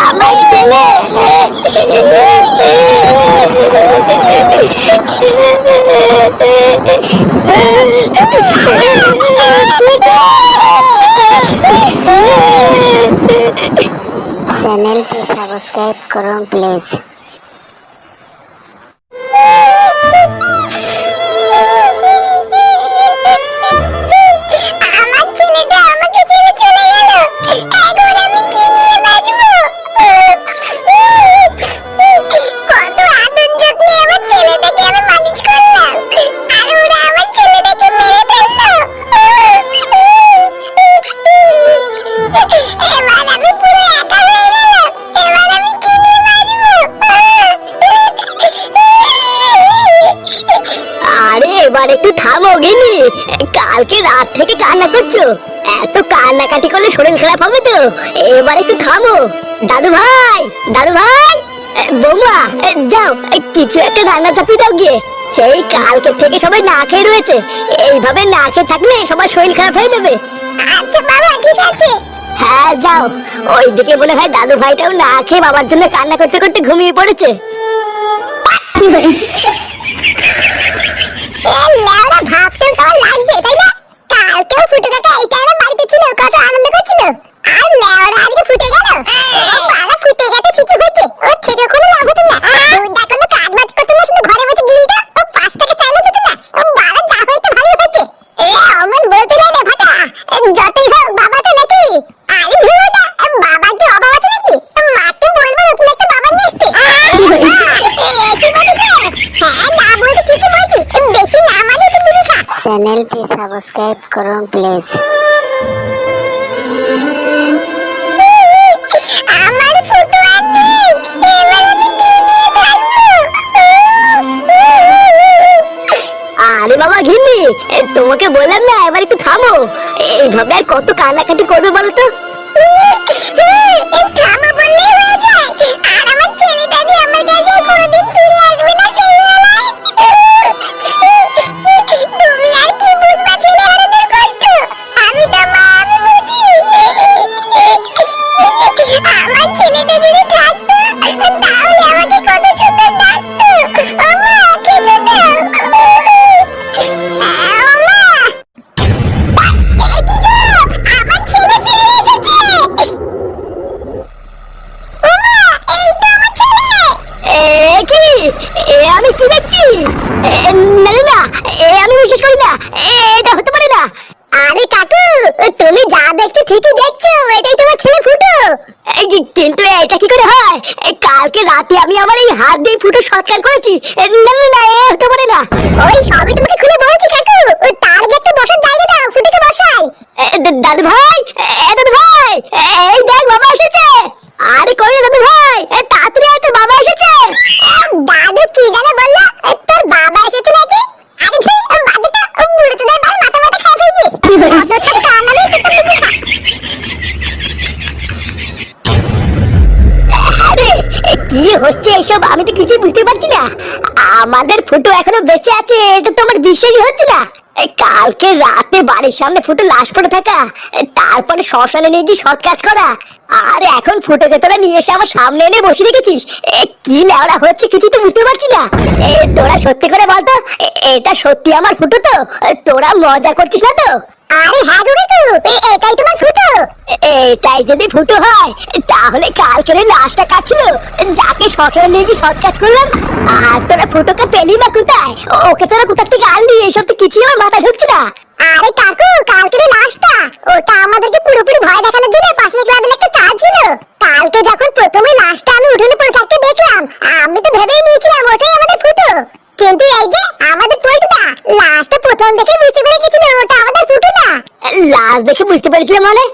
আমার ছেলে চ্যানেলটি সাবস্ক্রাইব করুন প্লিজ কান্নাকাটি করলে শরীর খারাপ হবে তো। এবার একটু থামো। দাদু ভাই দাদু ভাই। বৌমা যাও কিছু একটা রান্না চাপিয়ে দাও গিয়ে। সেই কালকে থেকে সবাই না খেয়ে রয়েছে। এইভাবে না খেয়ে থাকলে সবার শরীর খারাপ হয়ে যাবে। আচ্ছা বাবা ঠিক আছে। হ্যাঁ যাও। ওইদিকে মনে হয় দাদু ভাইটাও না খেয়ে বাবার জন্য কান্না করতে করতে ঘুমিয়ে পড়েছে। লেওরা ভাবতেও কেমন লাগছে তাই না? কালকেও ফুটে কাকা এই টাইমে বাড়িতে ছিল কত চ্যানেলটি সাবস্ক্রাইব করুন প্লিজ থামো এইভাবে আর কত কান্নাকাটি করবে বলো তো? আমি কি দেখছি? না না না আমি বিশ্বাস করি না। এটা হতে পারে না। আরে কাকু তুমি যা দেখছ ঠিকই দেখছ এটাই তোমার ছেলে ফুটো। কিন্তু এটা কি করে হয়? কালকে রাতে আমি আমার এই হাত দিয়ে ফুটো সৎকার করেছি। না না না এ হতে পারে না। ওই সবই তোমাকে খুলে বলছি কি হচ্ছে এসব? আমি তো কিছুই বুঝতে পারছি না। আমাদের ফুটো এখনও বেঁচে আছে, এটা তো আমার বিশ্বাসই হচ্ছে না। কালকে রাতে বাড়ির সামনে ফুটো লাশ পড়ে থাকা তারপরে শ্মশানে নিয়ে গিয়ে সৎ কাজ করা। আর এখন ফুটোকে তোরা নিয়ে এসে আমার সামনে এনে বসে রেখেছিস। কি লেওড়া হচ্ছে কিছু তো বুঝতে পারছি না। তোরা সত্যি করে বলতো এটা সত্যি আমার ফুটো তো? তোরা মজা করছিস না তো? আরে হ্যাঁ গো কাকু এটাই তোমার ফুটো। এটাই যদি ফুটো হয়, তাহলে কাল করে লাশটা কাটছিল। যাকে সকালে নিয়ে সৎ কাজ করলাম? আর তোরা ফুটোকে পেলি না কোথায়? ওকে তোরা কোথার থেকে আনলি? এইসব তো কিছুই আমার মাথায় ঢুকছে না। আরে কাকু, কালকের লাশটা, ওটা আমাদেরকে পুরোপুরি ভয় দেখানোর জন্য পাশে ক্লাবের একটা দেখে বুঝতে পেরেছিলাম মানে?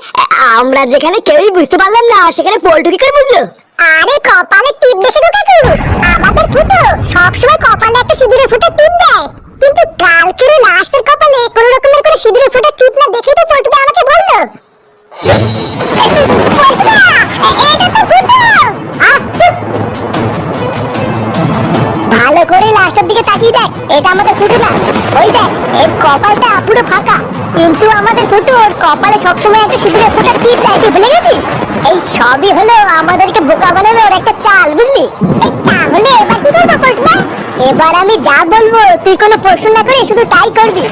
আমরা যেখানে কেউই বুঝতে পারলাম না, সেখানে পল্টু কি করে বুঝলো? আরে কপালে টিপ দেখে তো কাকু আমাদের ফুটো সবসময় কপালে একটা সিঁদুরে ফুটো টিপ দেয়। কিন্তু কালকের লাস্টের কপালে কোনো রকমের করে সিঁদুরে ফুটো টিপ না দেখে কিন্তু আমাদের ফুটো ওর কপালে সবসময় একটা সিঁদুরের ফোঁটা টিপ দেয় ভুলে গেছিস এই সবই হলো আমাদেরকে বোকা বানানোর একটা চাল বুঝলি তাহলে এবার কি করব পল্টুদা এবার আমি যা বলব তুই কোনো প্রশ্ন না করে শুধু তাই করবি!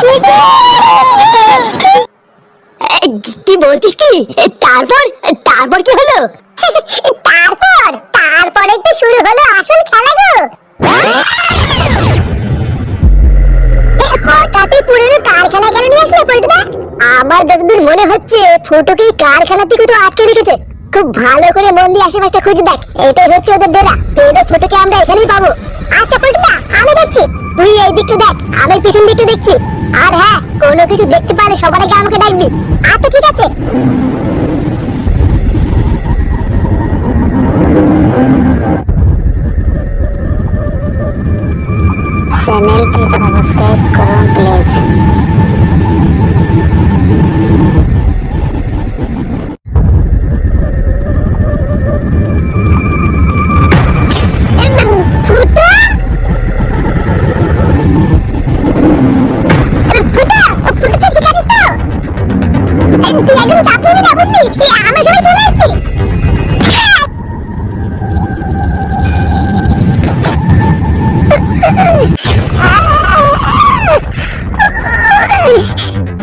ফুটো! কি বলছিস কি? তারপর? তারপর কি হলো? তারপর? তারপরে তো শুরু হলো আসল খেলা গো। হঠাৎই পুরনো কারখানা কেন নিয়ে আসলে পল্টুদা? আমার যতদূর মনে হচ্ছে ফটোকে এই কারখানা থেকে তো আটকে রেখেছে। খুব ভালো করে মন দিয়ে আশেপাশটা খুঁজে দেখ। এটাই হচ্ছে ওদের ডেরা। পেলে ফটোকে আমরা এখানেই পাবো। আচ্ছা পল্টুদা আমি দেখছি। তুই এই দিকটা দেখ আমি পিছন দিকটা দেখছি। আর হ্যাঁ কোনো কিছু দেখতে পারে সবার আগে আমাকে ডাকবি। আচ্ছা ঠিক আছে।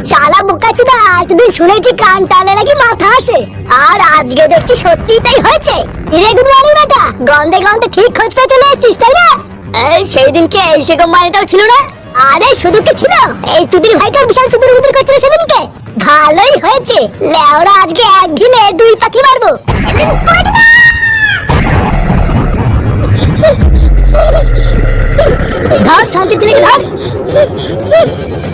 শালা বোকাচুদা, এতদিন শুনেছি কান টালে নাকি মাথা আসে। আর আজকে দেখছি সত্যি তাই হয়েছে। গন্ধে গন্ধে ঠিক খোঁজ পেয়ে চলে এসেছিস, তাই না? এই সেই দিনকে এই সেগম মানেটাও ছিল না? আরে শুধু কি ছিল? এই চুদির ভাইটার বিশাল চুদির বুদির করছিল সেদিনকে। ভালোই হয়েছে। লেওরা আজকে এক ঢিলে দুই পাখি মারবো। भाग शांति चले के